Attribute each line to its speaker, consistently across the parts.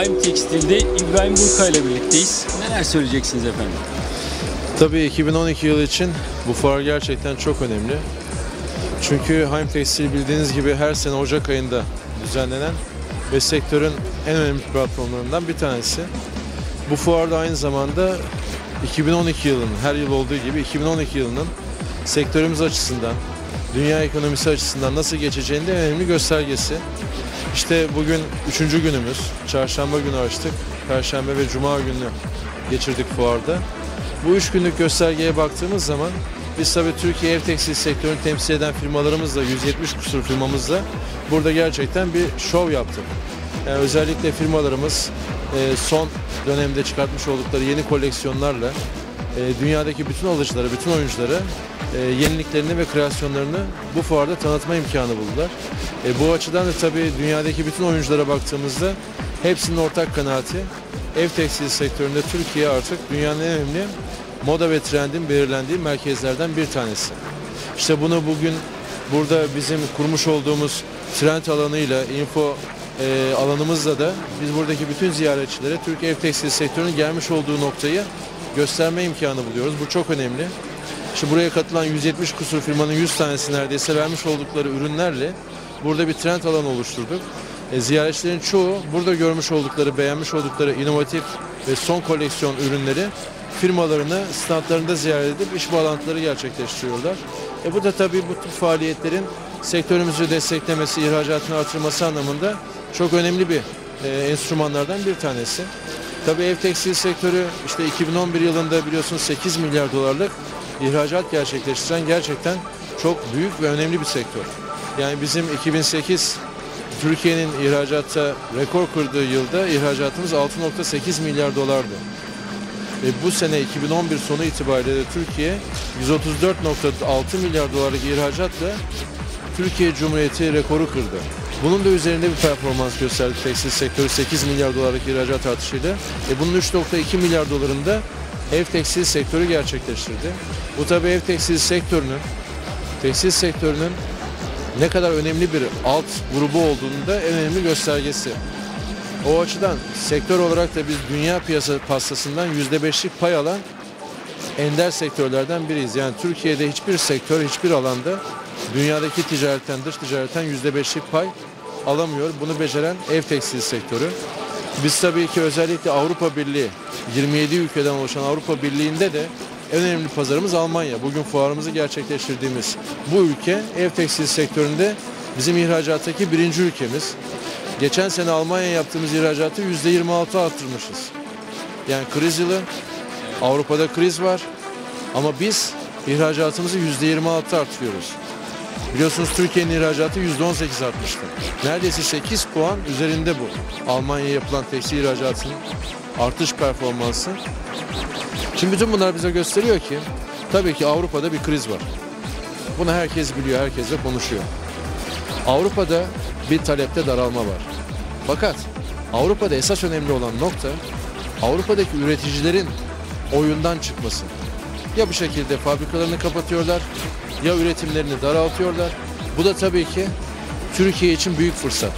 Speaker 1: Haim Tekstil'de İbrahim Burka ile birlikteyiz. Neler söyleyeceksiniz efendim?
Speaker 2: Tabii 2012 yılı için bu fuar gerçekten çok önemli. Çünkü Haim Tekstil bildiğiniz gibi her sene Ocak ayında düzenlenen ve sektörün en önemli platformlarından bir tanesi. Bu fuarda aynı zamanda 2012 yılının, her yıl olduğu gibi 2012 yılının sektörümüz açısından, dünya ekonomisi açısından nasıl geçeceğinin de önemli göstergesi. İşte bugün üçüncü günümüz. Çarşamba günü açtık. Perşembe ve Cuma günü geçirdik fuarda. Bu üç günlük göstergeye baktığımız zaman biz tabii Türkiye ev tekstil sektörünü temsil eden firmalarımızla 170 kusur firmamızla burada gerçekten bir şov yaptık. Yani özellikle firmalarımız e, son dönemde çıkartmış oldukları yeni koleksiyonlarla e, dünyadaki bütün alıcıları, bütün oyuncuları e, yeniliklerini ve kreasyonlarını bu fuarda tanıtma imkanı buldular. E, bu açıdan da tabii dünyadaki bütün oyunculara baktığımızda hepsinin ortak kanaati ev tekstil sektöründe Türkiye artık dünyanın en önemli moda ve trendin belirlendiği merkezlerden bir tanesi. İşte bunu bugün burada bizim kurmuş olduğumuz trend alanıyla, info e, alanımızla da biz buradaki bütün ziyaretçilere Türkiye ev tekstil sektörünün gelmiş olduğu noktayı gösterme imkanı buluyoruz. Bu çok önemli. İşte buraya katılan 170 kusur firmanın 100 tanesi neredeyse vermiş oldukları ürünlerle burada bir trend alanı oluşturduk. E, ziyaretçilerin çoğu burada görmüş oldukları, beğenmiş oldukları inovatif ve son koleksiyon ürünleri firmalarını standlarında ziyaret edip iş bağlantıları gerçekleştiriyorlar. E, bu da tabii bu tür faaliyetlerin sektörümüzü desteklemesi, ihracatını artırması anlamında çok önemli bir e, enstrümanlardan bir tanesi. Tabii ev tekstil sektörü işte 2011 yılında biliyorsunuz 8 milyar dolarlık ihracat gerçekleştiren gerçekten çok büyük ve önemli bir sektör. Yani bizim 2008 Türkiye'nin ihracatta rekor kırdığı yılda ihracatımız 6.8 milyar dolardı. Ve bu sene 2011 sonu itibariyle de Türkiye 134.6 milyar dolarlık ihracatla Türkiye Cumhuriyeti rekoru kırdı. Bunun da üzerinde bir performans gösterdi tekstil sektörü 8 milyar dolarlık ihracat artışıyla. E bunun 3.2 milyar dolarında ev tekstil sektörü gerçekleştirdi. Bu tabi ev tekstil sektörünün, tekstil sektörünün ne kadar önemli bir alt grubu olduğunu da en önemli göstergesi. O açıdan sektör olarak da biz dünya piyasa pastasından %5'lik pay alan ender sektörlerden biriyiz. Yani Türkiye'de hiçbir sektör, hiçbir alanda dünyadaki ticaretten, dış ticaretten %5'lik pay alamıyor. Bunu beceren ev tekstil sektörü. Biz tabii ki özellikle Avrupa Birliği, 27 ülkeden oluşan Avrupa Birliği'nde de en önemli pazarımız Almanya. Bugün fuarımızı gerçekleştirdiğimiz bu ülke ev tekstil sektöründe bizim ihracattaki birinci ülkemiz. Geçen sene Almanya yaptığımız ihracatı %26 arttırmışız. Yani kriz yılı, Avrupa'da kriz var ama biz ihracatımızı %26 artırıyoruz. Biliyorsunuz Türkiye'nin ihracatı %18 artmıştı. Neredeyse 8 puan üzerinde bu. Almanya'ya yapılan tekstil ihracatının artış performansı. Şimdi bütün bunlar bize gösteriyor ki tabii ki Avrupa'da bir kriz var. Bunu herkes biliyor, herkes de konuşuyor. Avrupa'da bir talepte daralma var. Fakat Avrupa'da esas önemli olan nokta Avrupa'daki üreticilerin oyundan çıkması. Ya bu şekilde fabrikalarını kapatıyorlar ya üretimlerini daraltıyorlar. Bu da tabii ki Türkiye için büyük fırsat.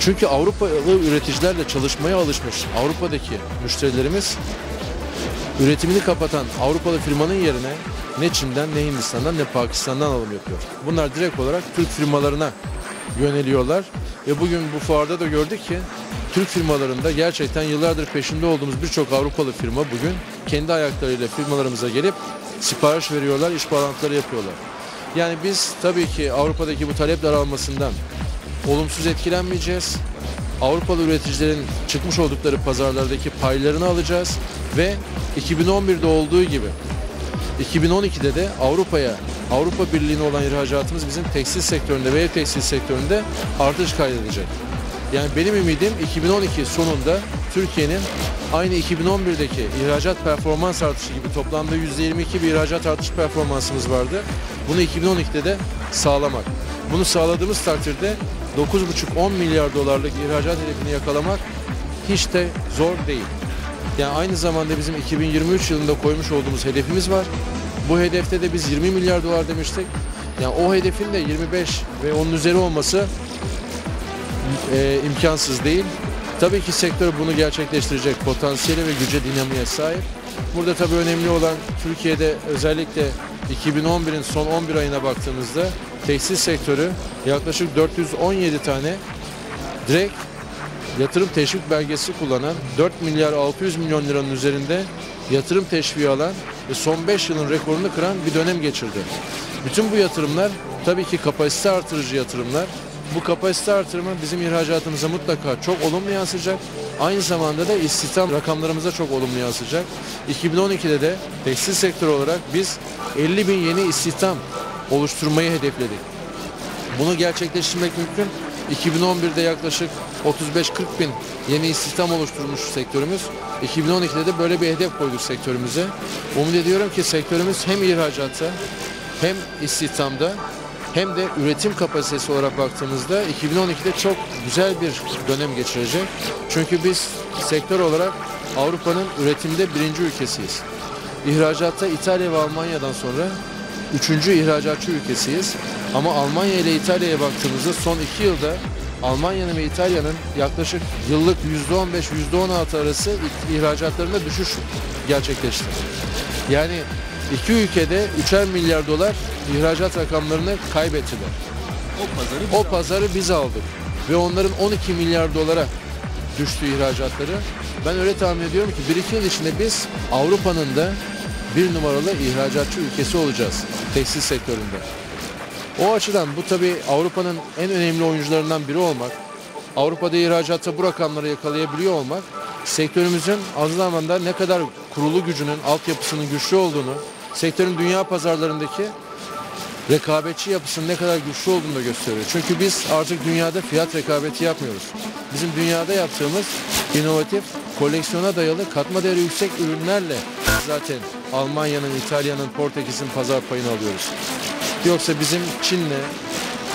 Speaker 2: Çünkü Avrupalı üreticilerle çalışmaya alışmış Avrupa'daki müşterilerimiz üretimini kapatan Avrupalı firmanın yerine ne Çin'den ne Hindistan'dan ne Pakistan'dan alım yapıyor. Bunlar direkt olarak Türk firmalarına yöneliyorlar ve bugün bu fuarda da gördük ki Türk firmalarında gerçekten yıllardır peşinde olduğumuz birçok Avrupalı firma bugün kendi ayaklarıyla firmalarımıza gelip sipariş veriyorlar, iş bağlantıları yapıyorlar. Yani biz tabii ki Avrupa'daki bu talep daralmasından olumsuz etkilenmeyeceğiz. Avrupalı üreticilerin çıkmış oldukları pazarlardaki paylarını alacağız ve 2011'de olduğu gibi 2012'de de Avrupa'ya Avrupa Birliği'ne olan ihracatımız bizim tekstil sektöründe ve ev tekstil sektöründe artış kaydedecek. Yani benim ümidim 2012 sonunda Türkiye'nin aynı 2011'deki ihracat performans artışı gibi toplamda %22 bir ihracat artış performansımız vardı. Bunu 2012'de de sağlamak. Bunu sağladığımız takdirde 9,5-10 milyar dolarlık ihracat hedefini yakalamak hiç de zor değil. Yani aynı zamanda bizim 2023 yılında koymuş olduğumuz hedefimiz var. Bu hedefte de biz 20 milyar dolar demiştik. Yani o hedefin de 25 ve onun üzeri olması e, imkansız değil. Tabii ki sektör bunu gerçekleştirecek potansiyeli ve güce dinamiğe sahip. Burada tabii önemli olan Türkiye'de özellikle 2011'in son 11 ayına baktığımızda tekstil sektörü yaklaşık 417 tane direkt yatırım teşvik belgesi kullanan 4 milyar 600 milyon liranın üzerinde yatırım teşviği alan ve son 5 yılın rekorunu kıran bir dönem geçirdi. Bütün bu yatırımlar tabii ki kapasite artırıcı yatırımlar. Bu kapasite artırımı bizim ihracatımıza mutlaka çok olumlu yansıyacak. Aynı zamanda da istihdam rakamlarımıza çok olumlu yansıyacak. 2012'de de tekstil sektörü olarak biz 50 bin yeni istihdam oluşturmayı hedefledik. Bunu gerçekleştirmek mümkün. 2011'de yaklaşık 35-40 bin yeni istihdam oluşturmuş sektörümüz. 2012'de de böyle bir hedef koyduk sektörümüze. Umut ediyorum ki sektörümüz hem ihracatta hem istihdamda hem de üretim kapasitesi olarak baktığımızda 2012'de çok güzel bir dönem geçirecek. Çünkü biz sektör olarak Avrupa'nın üretimde birinci ülkesiyiz. İhracatta İtalya ve Almanya'dan sonra üçüncü ihracatçı ülkesiyiz. Ama Almanya ile İtalya'ya baktığımızda son iki yılda Almanya'nın ve İtalya'nın yaklaşık yıllık %15-%16 arası ihracatlarında düşüş gerçekleşti. Yani iki ülkede 3'er milyar dolar ihracat rakamlarını kaybettiler.
Speaker 1: O pazarı
Speaker 2: O pazarı biz aldık ve onların 12 milyar dolara düştü ihracatları. Ben öyle tahmin ediyorum ki 1-2 yıl içinde biz Avrupa'nın da bir numaralı ihracatçı ülkesi olacağız tekstil sektöründe. O açıdan bu tabi Avrupa'nın en önemli oyuncularından biri olmak, Avrupa'da ihracatta bu rakamları yakalayabiliyor olmak, sektörümüzün az zamanda ne kadar kurulu gücünün, altyapısının güçlü olduğunu, sektörün dünya pazarlarındaki rekabetçi yapısının ne kadar güçlü olduğunu da gösteriyor. Çünkü biz artık dünyada fiyat rekabeti yapmıyoruz. Bizim dünyada yaptığımız inovatif, koleksiyona dayalı, katma değeri yüksek ürünlerle zaten Almanya'nın, İtalya'nın, Portekiz'in pazar payını alıyoruz. Yoksa bizim Çin'le,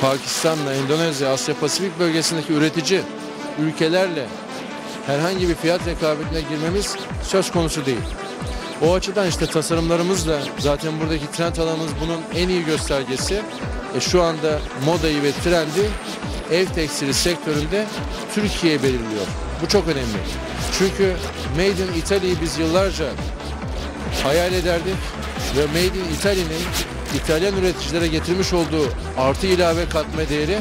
Speaker 2: Pakistan'la, Endonezya, Asya Pasifik bölgesindeki üretici ülkelerle herhangi bir fiyat rekabetine girmemiz söz konusu değil. O açıdan işte tasarımlarımızla zaten buradaki trend alanımız bunun en iyi göstergesi. E, şu anda modayı ve trendi ev tekstili sektöründe Türkiye belirliyor. Bu çok önemli. Çünkü Made in Italy'yi biz yıllarca hayal ederdik ve Made in Italy'nin İtalyan üreticilere getirmiş olduğu artı ilave katma değeri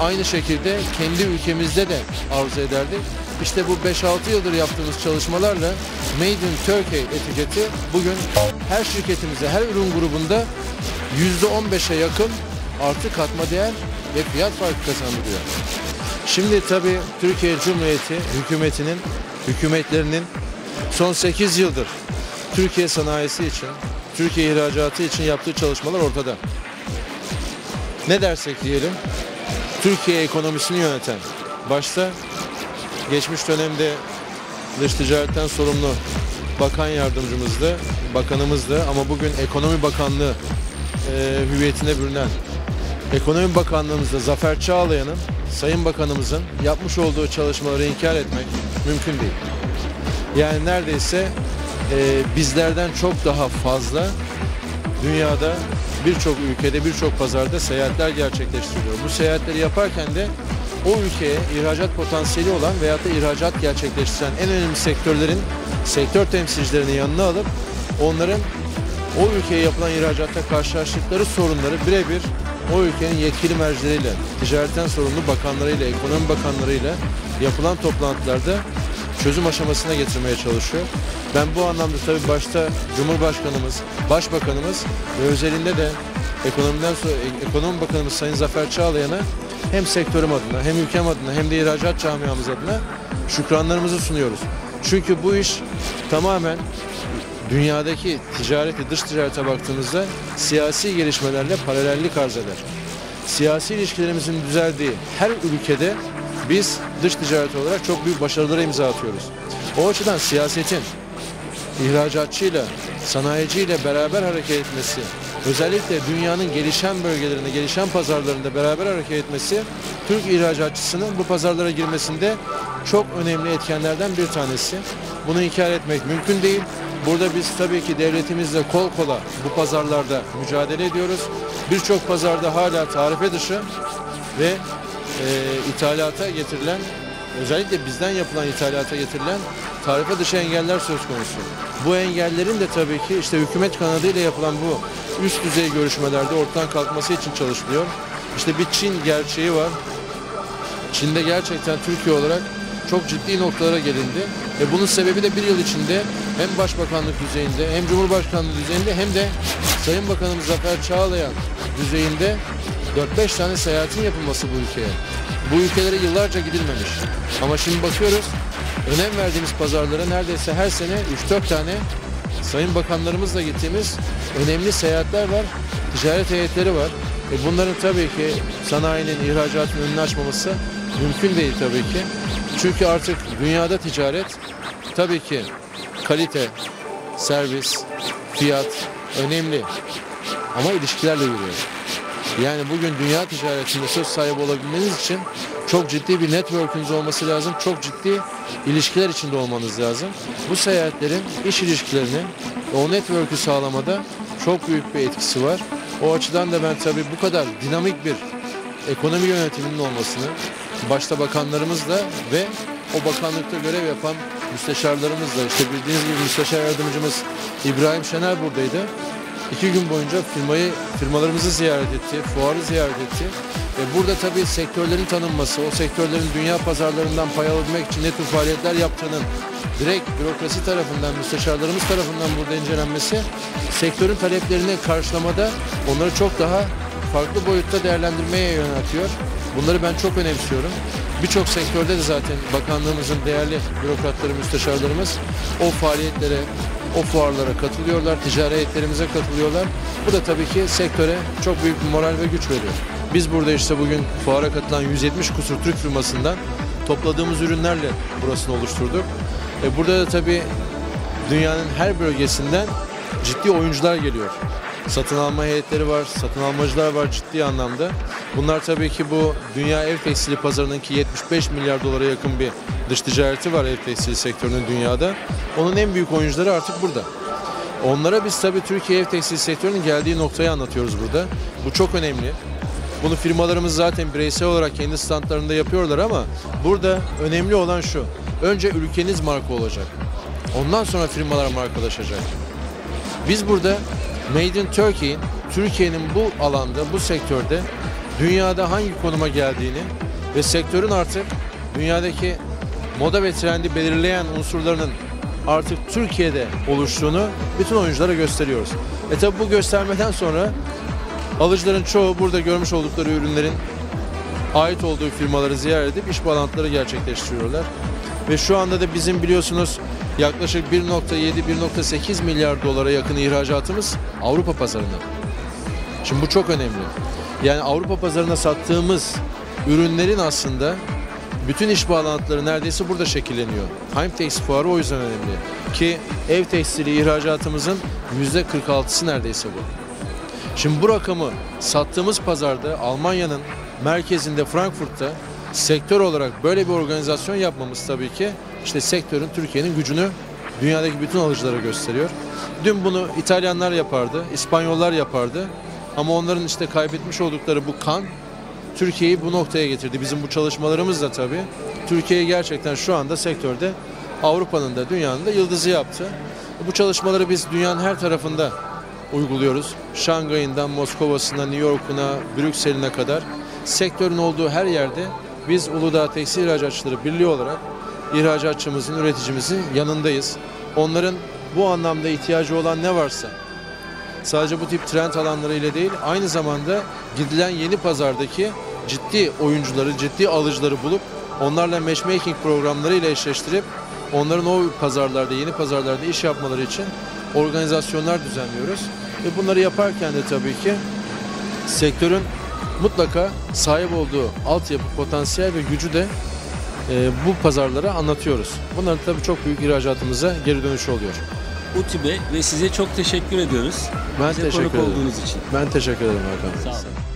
Speaker 2: aynı şekilde kendi ülkemizde de arzu ederdik. İşte bu 5-6 yıldır yaptığımız çalışmalarla Made in Turkey etiketi bugün her şirketimize, her ürün grubunda %15'e yakın artı katma değer ve fiyat farkı kazandırıyor. Şimdi tabii Türkiye Cumhuriyeti hükümetinin, hükümetlerinin son 8 yıldır Türkiye sanayisi için, Türkiye ihracatı için yaptığı çalışmalar ortada. Ne dersek diyelim, Türkiye ekonomisini yöneten, başta geçmiş dönemde dış ticaretten sorumlu bakan yardımcımızdı, bakanımızdı ama bugün ekonomi bakanlığı e, hüviyetine bürünen ekonomi bakanlığımızda Zafer Çağlayan'ın Sayın Bakanımızın yapmış olduğu çalışmaları inkar etmek mümkün değil. Yani neredeyse e, bizlerden çok daha fazla dünyada birçok ülkede birçok pazarda seyahatler gerçekleştiriyor. Bu seyahatleri yaparken de o ülkeye ihracat potansiyeli olan veyahut da ihracat gerçekleştiren en önemli sektörlerin sektör temsilcilerini yanına alıp onların o ülkeye yapılan ihracatta karşılaştıkları sorunları birebir o ülkenin yetkili mercileriyle, ticaretten sorumlu bakanlarıyla, ekonomi bakanlarıyla yapılan toplantılarda çözüm aşamasına getirmeye çalışıyor. Ben bu anlamda tabii başta Cumhurbaşkanımız, Başbakanımız ve özelinde de ekonomiden sonra ekonomi bakanımız Sayın Zafer Çağlayan'a hem sektörüm adına hem ülkem adına hem de ihracat camiamız adına şükranlarımızı sunuyoruz. Çünkü bu iş tamamen dünyadaki ticareti, dış ticarete baktığımızda siyasi gelişmelerle paralellik arz eder. Siyasi ilişkilerimizin düzeldiği her ülkede biz dış ticaret olarak çok büyük başarılara imza atıyoruz. O açıdan siyasetin ihracatçıyla, sanayiciyle beraber hareket etmesi, özellikle dünyanın gelişen bölgelerinde, gelişen pazarlarında beraber hareket etmesi, Türk ihracatçısının bu pazarlara girmesinde çok önemli etkenlerden bir tanesi. Bunu inkar etmek mümkün değil. Burada biz tabii ki devletimizle kol kola bu pazarlarda mücadele ediyoruz. Birçok pazarda hala tarife dışı ve e, ithalata getirilen özellikle bizden yapılan ithalata getirilen tarife dışı engeller söz konusu. Bu engellerin de tabii ki işte hükümet kanadıyla yapılan bu üst düzey görüşmelerde ortadan kalkması için çalışılıyor. İşte bir Çin gerçeği var. Çin'de gerçekten Türkiye olarak çok ciddi noktalara gelindi. E bunun sebebi de bir yıl içinde hem Başbakanlık düzeyinde hem Cumhurbaşkanlığı düzeyinde hem de Sayın Bakanımız Zafer Çağlayan düzeyinde 4-5 tane seyahatin yapılması bu ülkeye. Bu ülkelere yıllarca gidilmemiş. Ama şimdi bakıyoruz önem verdiğimiz pazarlara neredeyse her sene 3-4 tane Sayın Bakanlarımızla gittiğimiz önemli seyahatler var. Ticaret heyetleri var. E bunların tabii ki sanayinin, ihracatın önünü açmaması mümkün değil tabii ki. Çünkü artık dünyada ticaret tabii ki kalite, servis, fiyat önemli. Ama ilişkilerle yürüyor. Yani bugün dünya ticaretinde söz sahibi olabilmeniz için çok ciddi bir network'ünüz olması lazım. Çok ciddi ilişkiler içinde olmanız lazım. Bu seyahatlerin iş ilişkilerini o network'ü sağlamada çok büyük bir etkisi var. O açıdan da ben tabii bu kadar dinamik bir ekonomi yönetiminin olmasını başta bakanlarımızla ve o bakanlıkta görev yapan müsteşarlarımızla işte bildiğiniz gibi müsteşar yardımcımız İbrahim Şener buradaydı. İki gün boyunca firmayı, firmalarımızı ziyaret etti, fuarı ziyaret etti. Burada tabii sektörlerin tanınması, o sektörlerin dünya pazarlarından pay alabilmek için ne tür faaliyetler yaptığının direkt bürokrasi tarafından, müsteşarlarımız tarafından burada incelenmesi, sektörün taleplerini karşılamada onları çok daha farklı boyutta değerlendirmeye yöneltiyor. Bunları ben çok önemsiyorum. Birçok sektörde de zaten bakanlığımızın değerli bürokratları, müsteşarlarımız o faaliyetlere, o fuarlara katılıyorlar, ticari heyetlerimize katılıyorlar. Bu da tabii ki sektöre çok büyük bir moral ve güç veriyor. Biz burada işte bugün fuara katılan 170 kusur Türk firmasından topladığımız ürünlerle burasını oluşturduk. E burada da tabii dünyanın her bölgesinden ciddi oyuncular geliyor. Satın alma heyetleri var, satın almacılar var ciddi anlamda. Bunlar tabii ki bu dünya ev tekstili pazarınınki 75 milyar dolara yakın bir dış ticareti var ev tekstili sektörünün dünyada. Onun en büyük oyuncuları artık burada. Onlara biz tabii Türkiye ev tekstil sektörünün geldiği noktayı anlatıyoruz burada. Bu çok önemli. Bunu firmalarımız zaten bireysel olarak kendi standlarında yapıyorlar ama burada önemli olan şu. Önce ülkeniz marka olacak. Ondan sonra firmalar markalaşacak. Biz burada Made in Turkey'in Türkiye'nin bu alanda, bu sektörde dünyada hangi konuma geldiğini ve sektörün artık dünyadaki moda ve trendi belirleyen unsurlarının artık Türkiye'de oluştuğunu bütün oyunculara gösteriyoruz. E tabi bu göstermeden sonra alıcıların çoğu burada görmüş oldukları ürünlerin ait olduğu firmaları ziyaret edip iş bağlantıları gerçekleştiriyorlar. Ve şu anda da bizim biliyorsunuz yaklaşık 1.7-1.8 milyar dolara yakın ihracatımız Avrupa pazarına. Şimdi bu çok önemli. Yani Avrupa pazarına sattığımız ürünlerin aslında bütün iş bağlantıları neredeyse burada şekilleniyor. Heimtex fuarı o yüzden önemli. Ki ev tekstili ihracatımızın %46'sı neredeyse bu. Şimdi bu rakamı sattığımız pazarda Almanya'nın merkezinde Frankfurt'ta sektör olarak böyle bir organizasyon yapmamız tabii ki işte sektörün Türkiye'nin gücünü dünyadaki bütün alıcılara gösteriyor. Dün bunu İtalyanlar yapardı, İspanyollar yapardı. Ama onların işte kaybetmiş oldukları bu kan Türkiye'yi bu noktaya getirdi. Bizim bu çalışmalarımız da tabii Türkiye'yi gerçekten şu anda sektörde Avrupa'nın da dünyanın da yıldızı yaptı. Bu çalışmaları biz dünyanın her tarafında uyguluyoruz. Şangay'ından Moskova'sına, New York'una, Brüksel'ine kadar sektörün olduğu her yerde biz Uludağ Tekstil İhracatçıları Birliği olarak ihracatçımızın, üreticimizin yanındayız. Onların bu anlamda ihtiyacı olan ne varsa sadece bu tip trend alanları ile değil aynı zamanda gidilen yeni pazardaki ciddi oyuncuları, ciddi alıcıları bulup onlarla matchmaking programları ile eşleştirip onların o pazarlarda, yeni pazarlarda iş yapmaları için organizasyonlar düzenliyoruz. Ve bunları yaparken de tabii ki sektörün mutlaka sahip olduğu altyapı, potansiyel ve gücü de e, bu pazarlara anlatıyoruz. Bunların tabii çok büyük ihracatımıza geri dönüşü oluyor.
Speaker 1: UTİB'e ve size çok teşekkür ediyoruz.
Speaker 2: Ben
Speaker 1: Bize
Speaker 2: teşekkür ederim.
Speaker 1: olduğunuz için.
Speaker 2: Ben teşekkür ederim Hakan.
Speaker 1: Sağ olun.